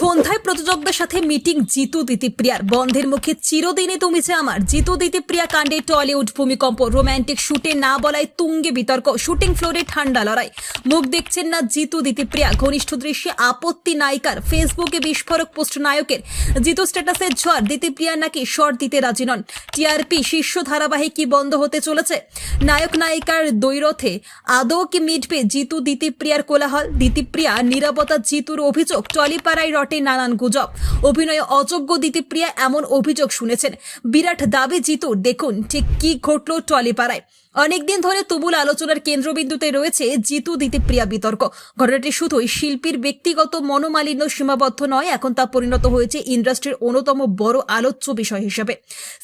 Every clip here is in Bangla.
সন্ধ্যায় প্রযোজকদের সাথে মিটিং জিতু দিতিপ্রিয়ার। বন্ধের মুখে চিরদিনে তুমি যে আমার। জিতু দিতিপ্রিয়া কাণ্ডে টলিউড ভূমিকম্প রোমান্টিক শুটে না বলায় তুঙ্গে বিতর্ক, শুটিং ফ্লোরে ঠান্ডা লড়াই। মুখ দেখছেন না জিতু দিতিপ্রিয়া, ঘনিষ্ঠ দৃশ্যে আপত্তি নায়িকার। ফেসবুকে বিস্ফোরক পোস্ট নায়কের। জিতু স্ট্যাটাসের ঝড়, দিতিপ্রিয়া নাকি শর্ট দিতে রাজি নন। টিআরপি শীর্ষ ধারাবাহিক কি বন্ধ হতে চলেছে। নায়ক নায়িকার দৈরথে আদৌ কি মিটবে জিতু দিতিপ্রিয়ার কোলাহল? দিতিপ্রিয়া নিরাপত্তা জিতুর অভিযোগ, টলিপাড়ায় রটে নানান গুজব। অভিনয়ে অযোগ্য দিতে প্রিয়া এমন অভিযোগ শুনেছেন। বিরাট দাবি জিতুর দেখুন ঠিক কি ঘটল টলিপাড়ায়। অনেকদিন ধরে তুমুল আলোচনার কেন্দ্রবিন্দুতে রয়েছে জিতু দিতিপ্রিয়া বিতর্ক। ঘটনাটি শুধুই শিল্পীর ব্যক্তিগত মনোমালিন্য সীমাবদ্ধ নয়, এখন তা পরিণত হয়েছে ইন্ডাস্ট্রির অন্যতম বড় আলোচ্য বিষয় হিসেবে।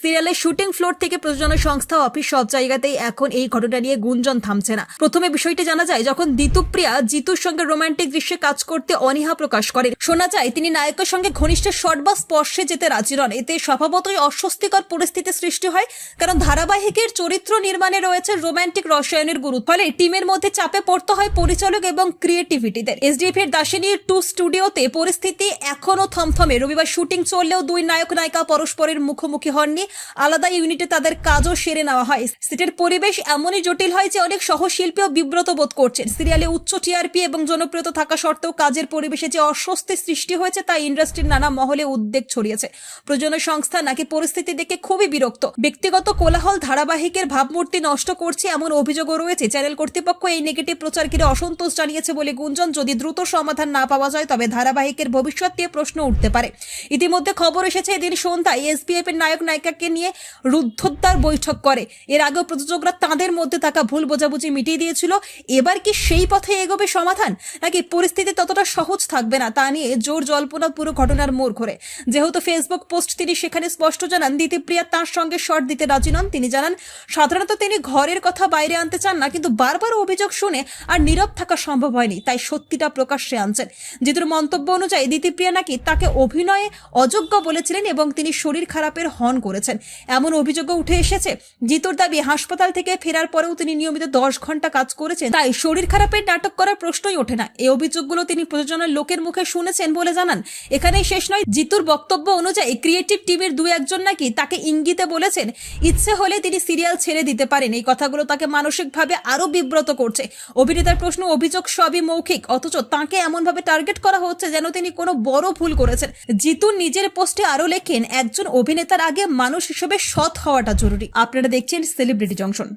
সিরিয়ালের শুটিং ফ্লোর থেকে প্রযোজনা সংস্থা অফিস সব জায়গাতেই এখন এই ঘটনা নিয়ে গুঞ্জন থামছে না। প্রথমে বিষয়টি জানা যায়, যখন দিতুপ্রিয়া জিতুর সঙ্গে রোমান্টিক দৃশ্যে কাজ করতে অনীহা প্রকাশ করেন। শোনা যায়, তিনি নায়কের সঙ্গে ঘনিষ্ঠ শট বা স্পর্শে যেতে রাজি নন। এতে স্বভাবতই অস্বস্তিকর পরিস্থিতি সৃষ্টি হয়, কারণ ধারাবাহিকের চরিত্র নির্মাণে রয়েছে রোমান্টিক রসায়নের গুরুত্ব ফলে টিমের মধ্যে চাপে পড়তে হয় পরিচালক এবং ক্রিয়েটিভিটিদের। এসডিএফ এর দাসিনী টু স্টুডিওতে পরিস্থিতি এখনও থমথমে। রবিবার শুটিং চললেও দুই নায়ক নায়িকা পরস্পরের মুখোমুখি হননি। আলাদা ইউনিটে তাদের কাজও সেরে নেওয়া হয়। সেটের পরিবেশ এমনই জটিল হয় যে অনেক সহশিল্পীও বিব্রত বোধ করছেন। সিরিয়ালে উচ্চ টিআরপি এবং জনপ্রিয়তা থাকা সত্ত্বেও কাজের পরিবেশে যে অস্বস্তি সৃষ্টি হয়েছে তা ইন্ডাস্ট্রির নানা মহলে উদ্বেগ ছড়িয়েছে। প্রযোজনা সংস্থা নাকি পরিস্থিতি দেখে খুবই বিরক্ত। ব্যক্তিগত কোলাহল, ধারাবাহিকের ভাবমূর্তি নষ্ট করছে এমন অভিযোগও রয়েছে। চ্যানেল কর্তৃপক্ষ এই নেগেটিভ প্রচার ঘিরে অসন্তোষ জানিয়েছে বলে গুঞ্জন। যদি দ্রুত সমাধান না পাওয়া যায়, তবে ধারাবাহিকের ভবিষ্যৎ নিয়ে প্রশ্ন উঠতে পারে। ইতিমধ্যে খবর এসেছে, এদিন সন্ধ্যায় এসবিএফ এর নায়ক নায়িকাকে নিয়ে রুদ্ধদ্বার বৈঠক করে। এর আগেও প্রযোজকরা তাঁদের মধ্যে থাকা ভুল বোঝাবুঝি মিটিয়ে দিয়েছিল। এবার কি সেই পথে এগোবে সমাধান? নাকি পরিস্থিতি ততটা সহজ থাকবে না, তা নিয়ে জোর জল্পনা পুরো ঘটনার মোড় ঘোরে। যেহেতু ফেসবুক পোস্ট তিনি সেখানে স্পষ্ট জানান, দিতিপ্রিয়া তাঁর সঙ্গে শর্ট দিতে রাজি নন। তিনি জানান, সাধারণত তিনি ঘরের কথা বাইরে আনতে চান না, কিন্তু বারবার অভিযোগ শুনে আর নীরব থাকা সম্ভব হয়নি, তাই সত্যিটা প্রকাশ্যে আনছেন। জিতুর মন্তব্য অনুযায়ী দিতিপ্রিয়া নাকি তাকে অভিনয়ে অযোগ্য বলেছিলেন এবং তিনি শরীর খারাপের হন করেছেন। এমন অভিযোগও উঠে এসেছে, জিতুর দাবি হাসপাতাল থেকে ফেরার পরেও তিনি নিয়মিত দশ ঘণ্টা কাজ করেছেন, তাই শরীর খারাপের নাটক করার প্রশ্নই ওঠে না। এই অভিযোগগুলো তিনি প্রযোজনার লোকের মুখে শুনেছেন বলে জানান। এখানেই শেষ নয়, জিতুর বক্তব্য অনুযায়ী ক্রিয়েটিভ টিমের দু একজন নাকি তাকে ইঙ্গিতে বলেছেন, ইচ্ছে হলে তিনি সিরিয়াল ছেড়ে দিতে পারেন। এই কথাগুলো তাকে মানসিকভাবে আরও বিব্রত করছে। অভিনেতার প্রশ্ন, অভিযোগ সবই মৌখিক, অথচ তাকে এমনভাবে টার্গেট করা হচ্ছে যেন তিনি কোনো বড় ভুল করেছেন। জিতু নিজের পোস্টে আরও লেখেন, একজন অভিনেতার আগে মানুষ হিসেবে সৎ হওয়াটা জরুরি। আপনারা দেখছেন সেলিব্রিটি জংশন